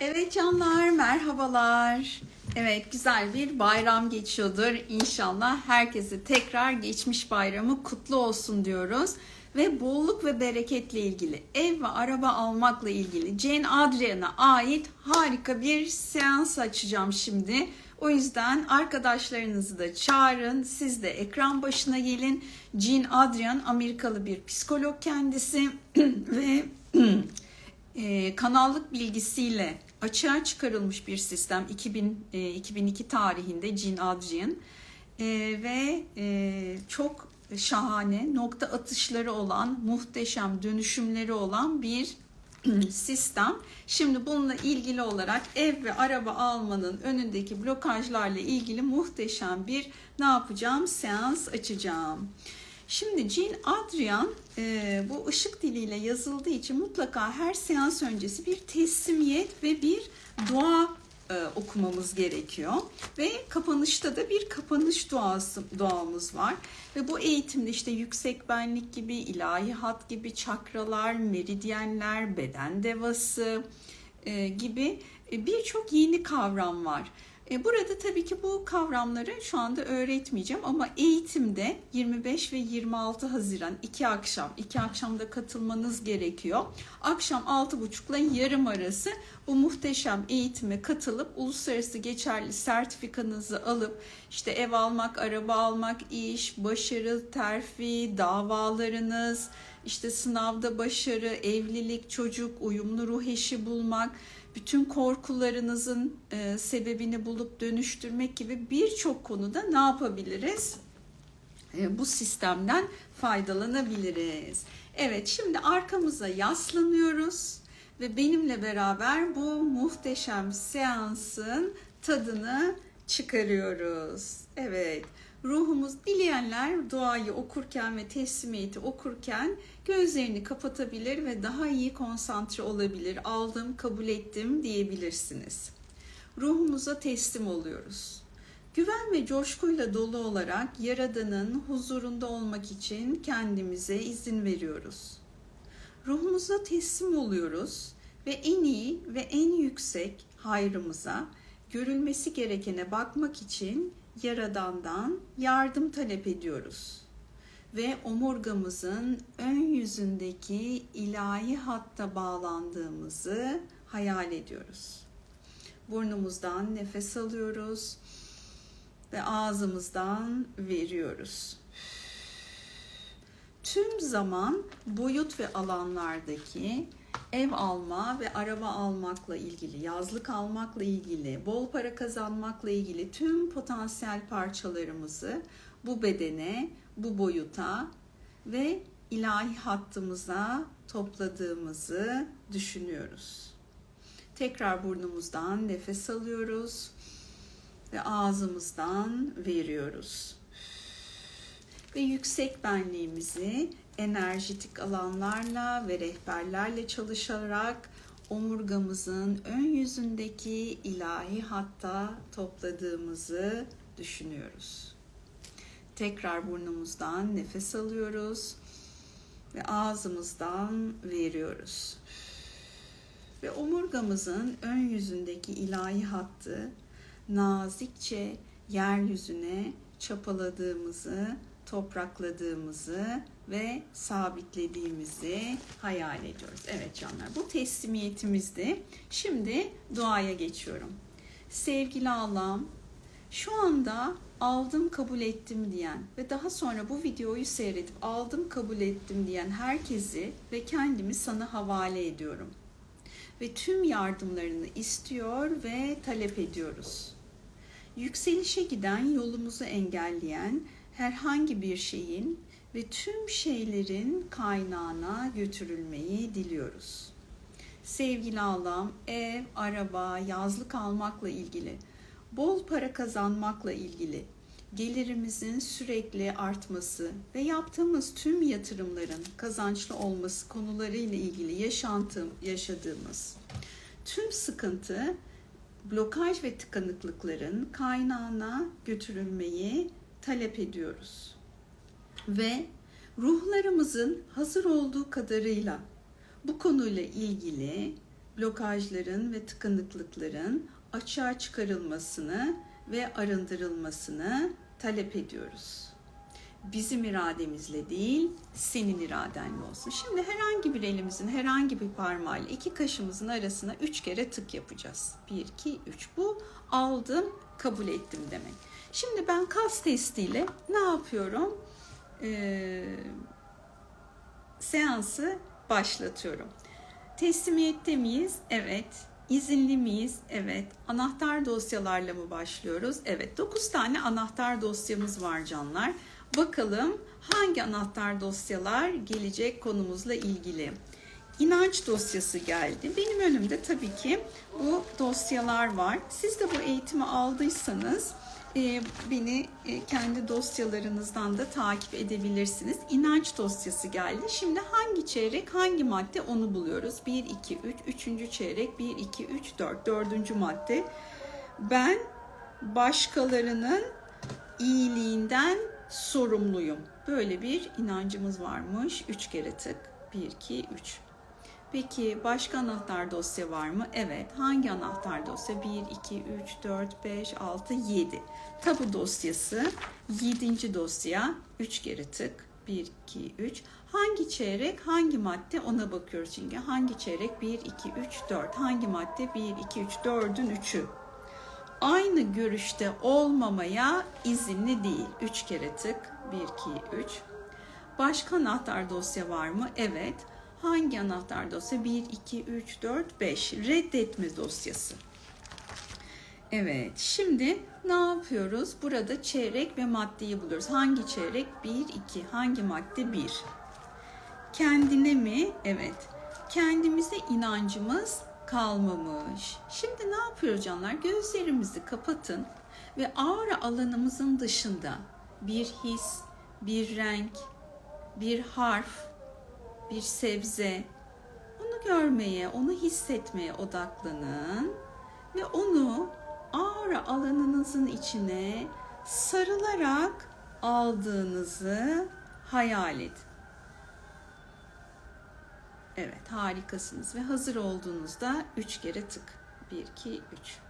Evet canlar merhabalar. Evet güzel bir bayram geçiyordur. İnşallah herkese tekrar geçmiş bayramı kutlu olsun diyoruz. Ve bolluk ve bereketle ilgili, ev ve araba almakla ilgili Jane Adrian'a ait harika bir seans açacağım şimdi. O yüzden arkadaşlarınızı da çağırın. Siz de ekran başına gelin. Jean Adrian Amerikalı bir psikolog kendisi ve e, kanallık bilgisiyle açığa çıkarılmış bir sistem 2000 e, 2002 tarihinde Jean Adrian e, ve e, çok şahane nokta atışları olan muhteşem dönüşümleri olan bir sistem. Şimdi bununla ilgili olarak ev ve araba almanın önündeki blokajlarla ilgili muhteşem bir ne yapacağım? Seans açacağım. Şimdi Jean Adrian e, bu ışık diliyle yazıldığı için mutlaka her seans öncesi bir teslimiyet ve bir dua e, okumamız gerekiyor. Ve kapanışta da bir kapanış duası duamız var. Ve bu eğitimde işte yüksek benlik gibi, ilahi hat gibi, çakralar, meridyenler, beden devası e, gibi e, birçok yeni kavram var. E, burada tabii ki bu kavramları şu anda öğretmeyeceğim ama eğitimde 25 ve 26 Haziran iki akşam, iki akşamda katılmanız gerekiyor. Akşam 6.30 ile yarım arası bu muhteşem eğitime katılıp uluslararası geçerli sertifikanızı alıp işte ev almak, araba almak, iş, başarı, terfi, davalarınız, işte sınavda başarı, evlilik, çocuk, uyumlu ruh eşi bulmak, bütün korkularınızın e, sebebini bulup dönüştürmek gibi birçok konuda ne yapabiliriz? E, bu sistemden faydalanabiliriz. Evet şimdi arkamıza yaslanıyoruz ve benimle beraber bu muhteşem seansın tadını çıkarıyoruz. Evet. Ruhumuz dileyenler duayı okurken ve teslimiyeti okurken gözlerini kapatabilir ve daha iyi konsantre olabilir. Aldım, kabul ettim diyebilirsiniz. Ruhumuza teslim oluyoruz. Güven ve coşkuyla dolu olarak Yaradan'ın huzurunda olmak için kendimize izin veriyoruz. Ruhumuza teslim oluyoruz ve en iyi ve en yüksek hayrımıza, görülmesi gerekene bakmak için Yaradan'dan yardım talep ediyoruz. Ve omurgamızın ön yüzündeki ilahi hatta bağlandığımızı hayal ediyoruz. Burnumuzdan nefes alıyoruz ve ağzımızdan veriyoruz. Tüm zaman boyut ve alanlardaki ev alma ve araba almakla ilgili, yazlık almakla ilgili, bol para kazanmakla ilgili tüm potansiyel parçalarımızı bu bedene, bu boyuta ve ilahi hattımıza topladığımızı düşünüyoruz. Tekrar burnumuzdan nefes alıyoruz ve ağzımızdan veriyoruz. Ve yüksek benliğimizi enerjitik alanlarla ve rehberlerle çalışarak omurgamızın ön yüzündeki ilahi hatta topladığımızı düşünüyoruz. Tekrar burnumuzdan nefes alıyoruz ve ağzımızdan veriyoruz. Ve omurgamızın ön yüzündeki ilahi hattı nazikçe yeryüzüne çapaladığımızı, toprakladığımızı ve sabitlediğimizi hayal ediyoruz. Evet canlar bu teslimiyetimizdi. Şimdi duaya geçiyorum. Sevgili Allah'ım şu anda aldım kabul ettim diyen ve daha sonra bu videoyu seyredip aldım kabul ettim diyen herkesi ve kendimi sana havale ediyorum. Ve tüm yardımlarını istiyor ve talep ediyoruz. Yükselişe giden yolumuzu engelleyen herhangi bir şeyin ve tüm şeylerin kaynağına götürülmeyi diliyoruz. Sevgili Allah'ım ev, araba, yazlık almakla ilgili, bol para kazanmakla ilgili, gelirimizin sürekli artması ve yaptığımız tüm yatırımların kazançlı olması konularıyla ilgili yaşantım, yaşadığımız tüm sıkıntı, blokaj ve tıkanıklıkların kaynağına götürülmeyi talep ediyoruz. Ve ruhlarımızın hazır olduğu kadarıyla bu konuyla ilgili blokajların ve tıkanıklıkların açığa çıkarılmasını ve arındırılmasını talep ediyoruz. Bizim irademizle değil, senin iradenle olsun. Şimdi herhangi bir elimizin herhangi bir parmağıyla iki kaşımızın arasına üç kere tık yapacağız. Bir, iki, üç. Bu aldım, kabul ettim demek. Şimdi ben kas testiyle ne yapıyorum? Ee, seansı başlatıyorum. Teslimiyette miyiz? Evet. İzinli miyiz? Evet. Anahtar dosyalarla mı başlıyoruz? Evet. 9 tane anahtar dosyamız var canlar. Bakalım hangi anahtar dosyalar gelecek konumuzla ilgili. İnanç dosyası geldi. Benim önümde tabii ki bu dosyalar var. Siz de bu eğitimi aldıysanız beni e, kendi dosyalarınızdan da takip edebilirsiniz. İnanç dosyası geldi. Şimdi hangi çeyrek hangi madde onu buluyoruz. 1, 2, 3, 3. çeyrek 1, 2, 3, 4, 4. madde. Ben başkalarının iyiliğinden sorumluyum. Böyle bir inancımız varmış. 3 kere tık. 1, 2, 3. Peki başka anahtar dosya var mı? Evet. Hangi anahtar dosya? 1, 2, 3, 4, 5, 6, 7. Tabu dosyası 7. dosya. 3 kere tık. 1, 2, 3. Hangi çeyrek, hangi madde ona bakıyoruz çünkü. Hangi çeyrek? 1, 2, 3, 4. Hangi madde? 1, 2, 3, 4'ün 3'ü. Aynı görüşte olmamaya izinli değil. 3 kere tık. 1, 2, 3. Başka anahtar dosya var mı? Evet. Hangi anahtar dosya? 1, 2, 3, 4, 5. Reddetme dosyası. Evet, şimdi ne yapıyoruz? Burada çeyrek ve maddeyi buluyoruz. Hangi çeyrek? 1, 2. Hangi madde? 1. Kendine mi? Evet. Kendimize inancımız kalmamış. Şimdi ne yapıyoruz canlar? Gözlerimizi kapatın ve aura alanımızın dışında bir his, bir renk, bir harf, bir sebze. Onu görmeye, onu hissetmeye odaklanın ve onu aura alanınızın içine sarılarak aldığınızı hayal edin. Evet, harikasınız ve hazır olduğunuzda 3 kere tık. 1 2 3.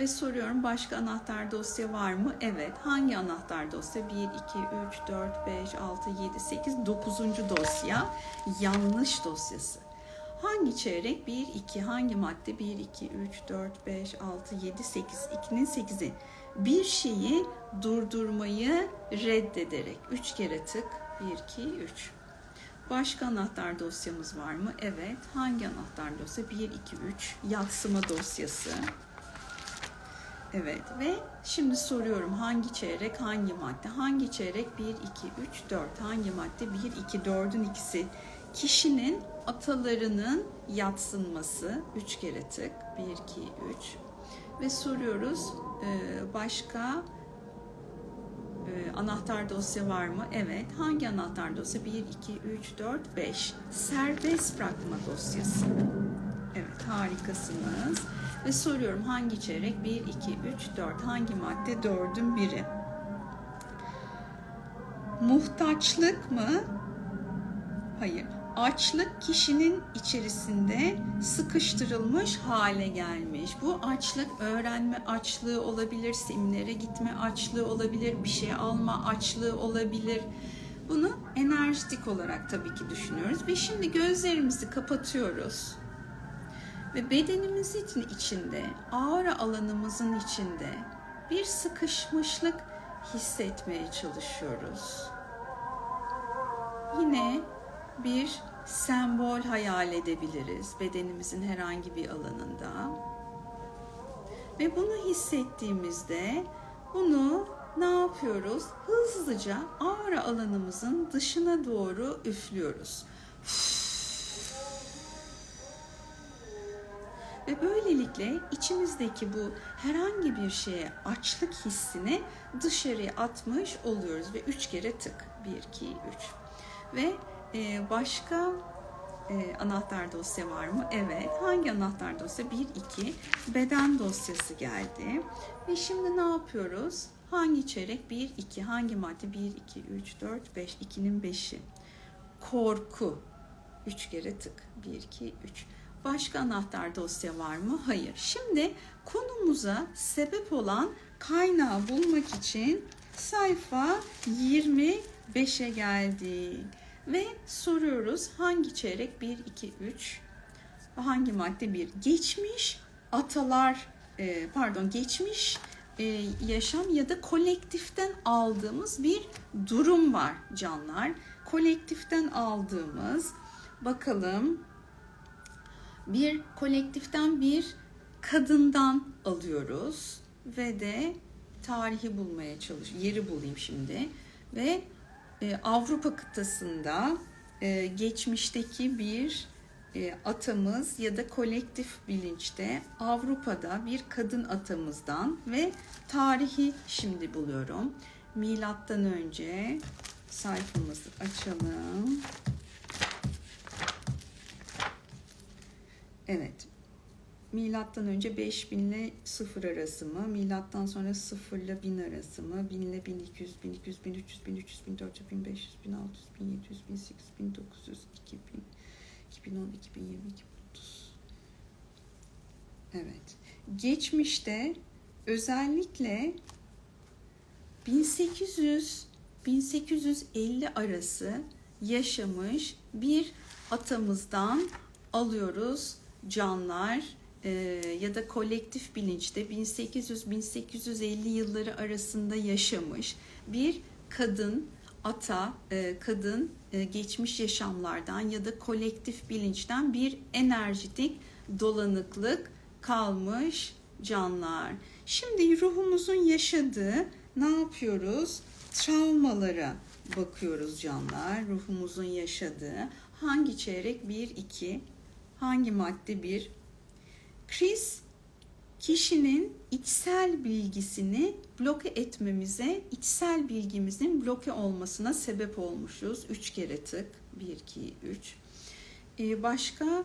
Ve soruyorum başka anahtar dosya var mı? Evet. Hangi anahtar dosya? 1, 2, 3, 4, 5, 6, 7, 8, 9. dosya. Yanlış dosyası. Hangi çeyrek? 1, 2. Hangi madde? 1, 2, 3, 4, 5, 6, 7, 8. 2'nin 8'i. Bir şeyi durdurmayı reddederek. 3 kere tık. 1, 2, 3. Başka anahtar dosyamız var mı? Evet. Hangi anahtar dosya? 1, 2, 3. Yatsıma dosyası. Evet ve şimdi soruyorum hangi çeyrek hangi madde? Hangi çeyrek 1, 2, 3, 4. Hangi madde 1, 2, 4'ün ikisi. Kişinin atalarının yatsınması. 3 kere tık. 1, 2, 3. Ve soruyoruz başka anahtar dosya var mı? Evet. Hangi anahtar dosya? 1, 2, 3, 4, 5. Serbest bırakma dosyası. Evet harikasınız. Ve soruyorum hangi çeyrek? 1, 2, 3, 4. Hangi madde? 4'ün biri. Muhtaçlık mı? Hayır. Açlık kişinin içerisinde sıkıştırılmış hale gelmiş. Bu açlık öğrenme açlığı olabilir, seminere gitme açlığı olabilir, bir şey alma açlığı olabilir. Bunu enerjitik olarak tabii ki düşünüyoruz ve şimdi gözlerimizi kapatıyoruz ve bedenimizin içinde, aura alanımızın içinde bir sıkışmışlık hissetmeye çalışıyoruz. Yine bir sembol hayal edebiliriz bedenimizin herhangi bir alanında. Ve bunu hissettiğimizde bunu ne yapıyoruz? Hızlıca aura alanımızın dışına doğru üflüyoruz. Ve böylelikle içimizdeki bu herhangi bir şeye açlık hissini dışarıya atmış oluyoruz ve üç kere tık. Bir, iki, üç. Ve e, başka e, anahtar dosya var mı? Evet. Hangi anahtar dosya? 1, 2. Beden dosyası geldi. Ve şimdi ne yapıyoruz? Hangi çeyrek? 1, 2. Hangi madde? 1, 2, 3, 4, 5. 2'nin 5'i. Korku. 3 kere tık. 1, 2, 3. Başka anahtar dosya var mı? Hayır. Şimdi konumuza sebep olan kaynağı bulmak için sayfa 25'e geldik. Ve soruyoruz hangi çeyrek 1, 2, 3 hangi madde 1? Geçmiş atalar e, pardon geçmiş e, yaşam ya da kolektiften aldığımız bir durum var canlar. Kolektiften aldığımız bakalım bir kolektiften bir kadından alıyoruz ve de tarihi bulmaya çalış yeri bulayım şimdi ve e, Avrupa kıtasında e, geçmişteki bir e, atamız ya da kolektif bilinçte Avrupa'da bir kadın atamızdan ve tarihi şimdi buluyorum. Milattan önce sayfamızı açalım. Evet. Milattan önce 5000 ile 0 arası mı? Milattan sonra 0 ile 1000 arası mı? 1000 ile 1200, 1200, 1300, 1300, 1400, 1500, 1600, 1700, 1800, 1900, 2000, 2010, 2020, 2030. Evet. Geçmişte özellikle 1800 1850 arası yaşamış bir atamızdan alıyoruz canlar e, ya da kolektif bilinçte 1800-1850 yılları arasında yaşamış bir kadın ata, e, kadın e, geçmiş yaşamlardan ya da kolektif bilinçten bir enerjitik dolanıklık kalmış canlar. Şimdi ruhumuzun yaşadığı ne yapıyoruz? Travmalara bakıyoruz canlar. Ruhumuzun yaşadığı hangi çeyrek 1 2 hangi madde 1 Kriz kişinin içsel bilgisini bloke etmemize, içsel bilgimizin bloke olmasına sebep olmuşuz. Üç kere tık. Bir, iki, üç. Ee, başka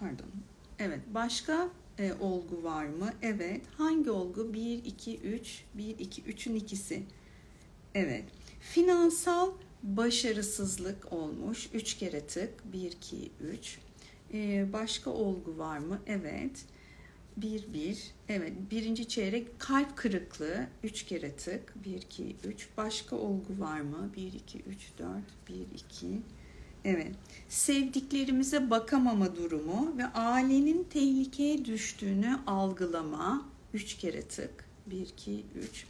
pardon. Evet, başka e, olgu var mı? Evet. Hangi olgu? 1, 2, 3. 1, 2, 3'ün ikisi. Evet. Finansal başarısızlık olmuş. 3 kere tık. 1, 2, 3. Ee, başka olgu var mı? Evet. 1, 1. Evet. Birinci çeyrek kalp kırıklığı. 3 kere tık. 1, 2, 3. Başka olgu var mı? 1, 2, 3, 4. 1, 2. Evet. Sevdiklerimize bakamama durumu ve ailenin tehlikeye düştüğünü algılama. 3 kere tık. 1, 2, 3.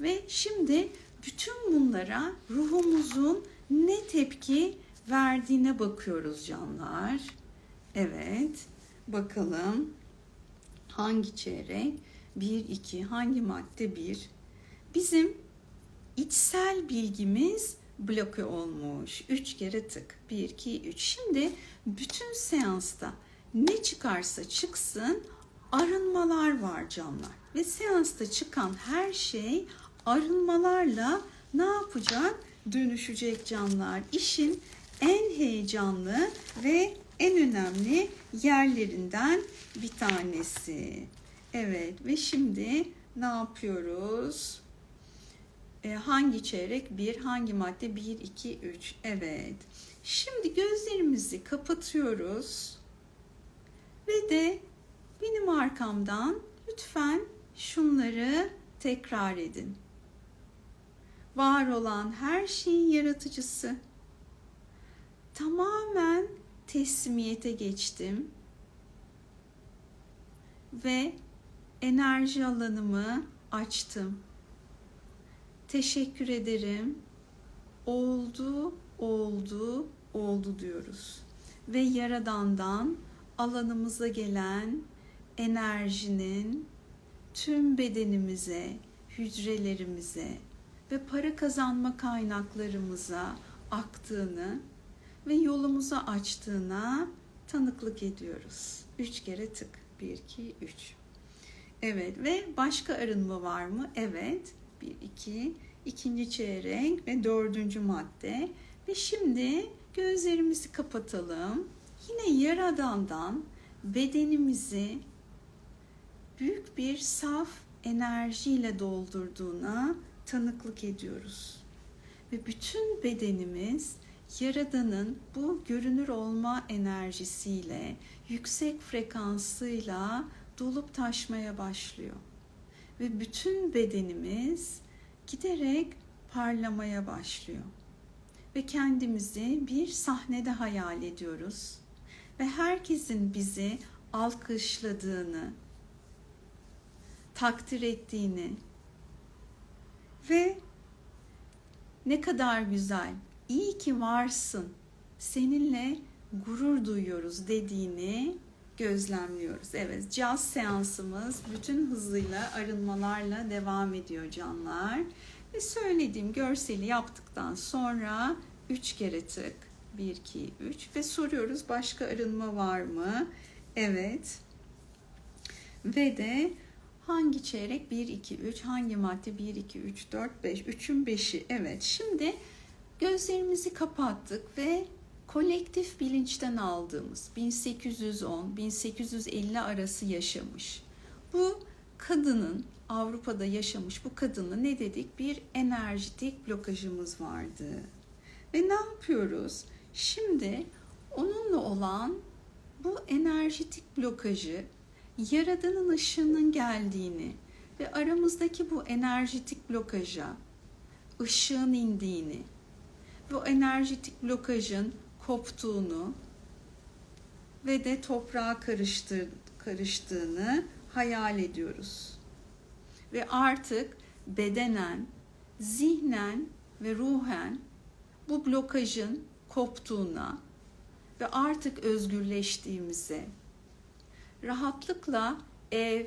Ve şimdi bütün bunlara ruhumuzun ne tepki verdiğine bakıyoruz canlar. Evet. Bakalım hangi çeyrek? 1, 2, hangi madde 1? Bizim içsel bilgimiz bloke olmuş. 3 kere tık. 1, 2, 3. Şimdi bütün seansta ne çıkarsa çıksın arınmalar var canlar. Ve seansta çıkan her şey arınmalarla ne yapacak? Dönüşecek canlar. İşin en heyecanlı ve en önemli yerlerinden bir tanesi. Evet ve şimdi ne yapıyoruz? E, hangi çeyrek? Bir, hangi madde? Bir, iki, üç. Evet. Şimdi gözlerimizi kapatıyoruz. Ve de benim arkamdan lütfen şunları tekrar edin. Var olan her şeyin yaratıcısı. Tamamen teslimiyete geçtim ve enerji alanımı açtım. Teşekkür ederim. Oldu, oldu, oldu diyoruz. Ve yaradandan alanımıza gelen enerjinin tüm bedenimize, hücrelerimize ve para kazanma kaynaklarımıza aktığını ve yolumuzu açtığına tanıklık ediyoruz. Üç kere tık. Bir, iki, üç. Evet ve başka arınma var mı? Evet. Bir, iki, ikinci çeyrek ve dördüncü madde. Ve şimdi gözlerimizi kapatalım. Yine yaradandan bedenimizi büyük bir saf enerjiyle doldurduğuna tanıklık ediyoruz. Ve bütün bedenimiz Yaradan'ın bu görünür olma enerjisiyle, yüksek frekansıyla dolup taşmaya başlıyor. Ve bütün bedenimiz giderek parlamaya başlıyor. Ve kendimizi bir sahnede hayal ediyoruz. Ve herkesin bizi alkışladığını, takdir ettiğini ve ne kadar güzel, iyi ki varsın, seninle gurur duyuyoruz dediğini gözlemliyoruz. Evet, caz seansımız bütün hızıyla arınmalarla devam ediyor canlar. Ve söylediğim görseli yaptıktan sonra 3 kere tık 1 2 3 ve soruyoruz başka arınma var mı? Evet. Ve de hangi çeyrek 1 2 3 hangi madde 1 2 3 4 5 3'ün 5'i. Evet. Şimdi gözlerimizi kapattık ve kolektif bilinçten aldığımız 1810-1850 arası yaşamış. Bu kadının Avrupa'da yaşamış bu kadınla ne dedik? Bir enerjitik blokajımız vardı. Ve ne yapıyoruz? Şimdi onunla olan bu enerjitik blokajı Yaradan'ın ışığının geldiğini ve aramızdaki bu enerjitik blokaja ışığın indiğini bu enerjitik blokajın koptuğunu ve de toprağa karıştır, karıştığını hayal ediyoruz. Ve artık bedenen, zihnen ve ruhen bu blokajın koptuğuna ve artık özgürleştiğimize, rahatlıkla ev,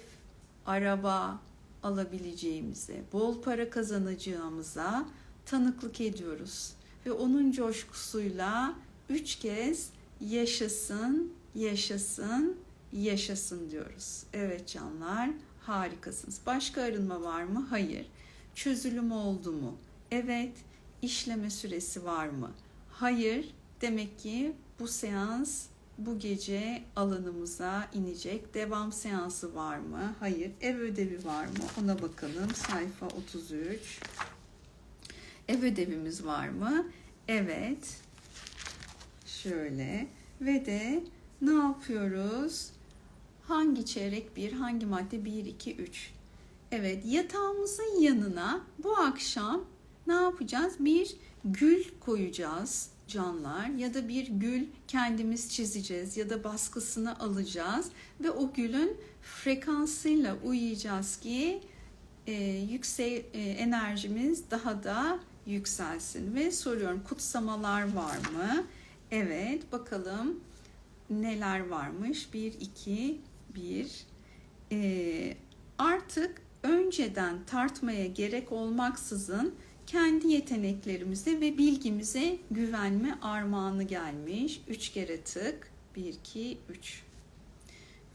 araba alabileceğimize, bol para kazanacağımıza tanıklık ediyoruz. Ve onun coşkusuyla üç kez yaşasın, yaşasın, yaşasın diyoruz. Evet canlar harikasınız. Başka arınma var mı? Hayır. Çözülüm oldu mu? Evet. İşleme süresi var mı? Hayır. Demek ki bu seans bu gece alanımıza inecek. Devam seansı var mı? Hayır. Ev ödevi var mı? Ona bakalım. Sayfa 33. Ev ödevimiz var mı? Evet. Şöyle. Ve de ne yapıyoruz? Hangi çeyrek bir, hangi madde 1, 2, 3. Evet yatağımızın yanına bu akşam ne yapacağız? Bir gül koyacağız canlar ya da bir gül kendimiz çizeceğiz ya da baskısını alacağız ve o gülün frekansıyla uyuyacağız ki e, yüksek e, enerjimiz daha da yükselsin ve soruyorum kutsamalar var mı? Evet bakalım neler varmış? 1 2 1 e, artık önceden tartmaya gerek olmaksızın kendi yeteneklerimize ve bilgimize güvenme armağanı gelmiş. 3 kere tık. 1 2 3.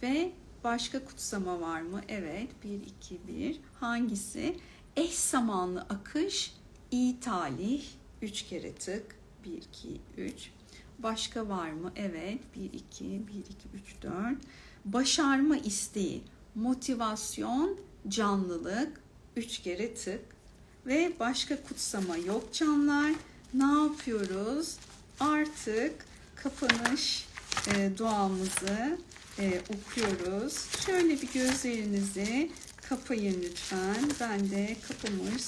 Ve başka kutsama var mı? Evet. 1 2 1. Hangisi? Eş zamanlı akış, iyi talih. 3 kere tık. 1 2 3. Başka var mı? Evet. 1 2 1 2 3 4. Başarma isteği, motivasyon, canlılık. 3 kere tık ve başka kutsama yok canlar. Ne yapıyoruz? Artık kapanış e, duamızı e, okuyoruz. Şöyle bir gözlerinizi kapayın lütfen. Ben de kapamış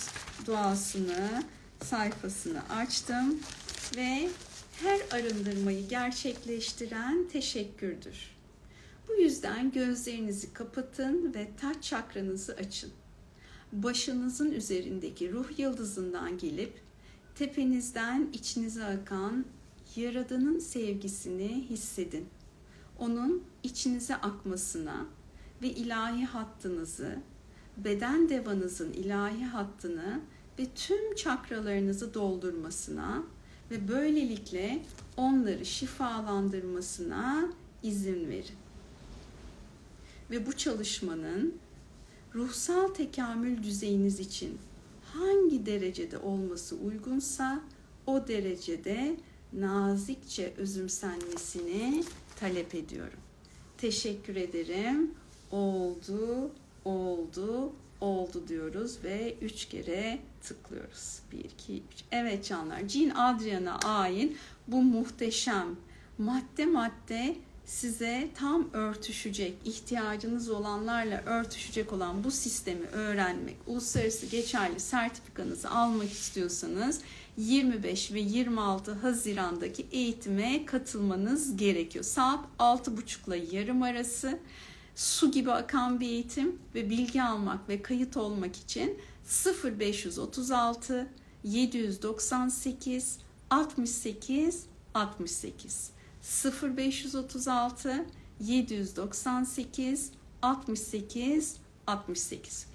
duasını sayfasını açtım ve her arındırmayı gerçekleştiren teşekkürdür. Bu yüzden gözlerinizi kapatın ve taç çakranızı açın başınızın üzerindeki ruh yıldızından gelip tepenizden içinize akan Yaradan'ın sevgisini hissedin. Onun içinize akmasına ve ilahi hattınızı, beden devanızın ilahi hattını ve tüm çakralarınızı doldurmasına ve böylelikle onları şifalandırmasına izin verin. Ve bu çalışmanın ruhsal tekamül düzeyiniz için hangi derecede olması uygunsa o derecede nazikçe özümsenmesini talep ediyorum. Teşekkür ederim. Oldu, oldu, oldu diyoruz ve üç kere tıklıyoruz. 1, 2, 3. Evet canlar. Jean Adrian'a ait Bu muhteşem. Madde madde size tam örtüşecek, ihtiyacınız olanlarla örtüşecek olan bu sistemi öğrenmek, uluslararası geçerli sertifikanızı almak istiyorsanız 25 ve 26 Haziran'daki eğitime katılmanız gerekiyor. Saat 6.30 ile yarım arası su gibi akan bir eğitim ve bilgi almak ve kayıt olmak için 0536 798 68 68 0536 798 68 68